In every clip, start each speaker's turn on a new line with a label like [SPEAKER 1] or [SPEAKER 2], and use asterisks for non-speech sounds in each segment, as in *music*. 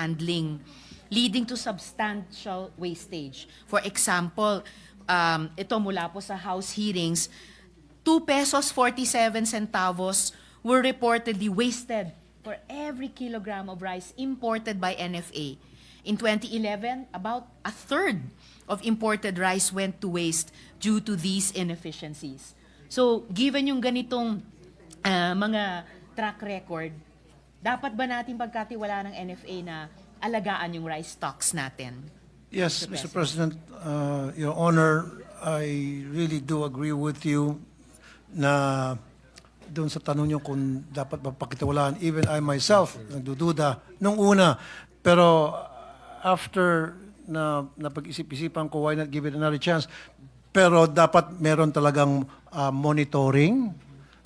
[SPEAKER 1] handling, leading to substantial wastage. For example, um, ito mula po sa House hearings, 2 pesos 47 centavos were reportedly wasted for every kilogram of rice imported by NFA. In 2011, about a third of imported rice went to waste due to these inefficiencies. So, given yung ganitong ah, mga track record, dapat ba natin pagkatiwala ng NFA na alagaan yung rice stocks natin?
[SPEAKER 2] Yes,
[SPEAKER 1] Mr.
[SPEAKER 2] Mr. President, uh, Your Honor, I really do agree with you na doon sa tanong niyo kung dapat mapakitawalaan, even I myself, nagdududa nung una. Pero after na napag-isip-isipan ko, why not give it another chance? Pero dapat meron talagang uh, monitoring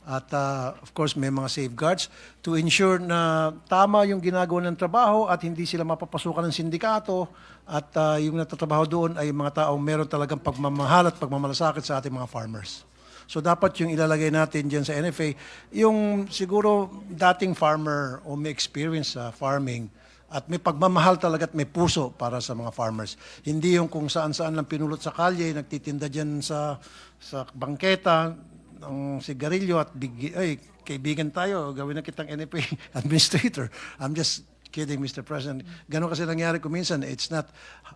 [SPEAKER 2] at uh, of course may mga safeguards to ensure na tama yung ginagawa ng trabaho at hindi sila mapapasukan ng sindikato at uh, yung natatrabaho doon ay mga taong meron talagang pagmamahal at pagmamalasakit sa ating mga farmers. So dapat yung ilalagay natin dyan sa NFA, yung siguro dating farmer o may experience sa farming at may pagmamahal talaga at may puso para sa mga farmers. Hindi yung kung saan-saan lang pinulot sa kalye, nagtitinda dyan sa, sa bangketa, ng sigarilyo at big, ay, kaibigan tayo, gawin na kitang NFA *laughs* administrator. I'm just kidding, Mr. President. Ganon kasi nangyari ko minsan. It's not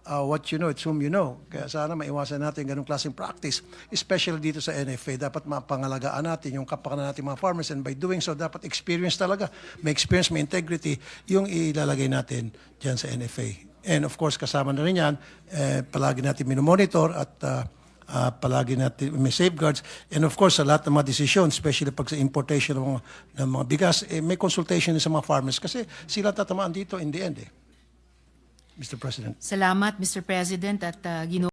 [SPEAKER 2] uh, what you know, it's whom you know. Kaya sana maiwasan natin ganong klaseng practice, especially dito sa NFA. Dapat mapangalagaan natin yung kapakanan natin mga farmers and by doing so, dapat experience talaga. May experience, may integrity, yung ilalagay natin dyan sa NFA. And of course, kasama na rin yan, eh, palagi natin minomonitor at uh, Ah, palagi natin may safeguards. And of course, sa lahat ng mga desisyon, especially pag sa importation ng mga, ng mga bigas, eh, may consultation sa mga farmers kasi sila tatamaan dito in the end. Eh. Mr. President.
[SPEAKER 1] Salamat, Mr. President, at uh, Gino-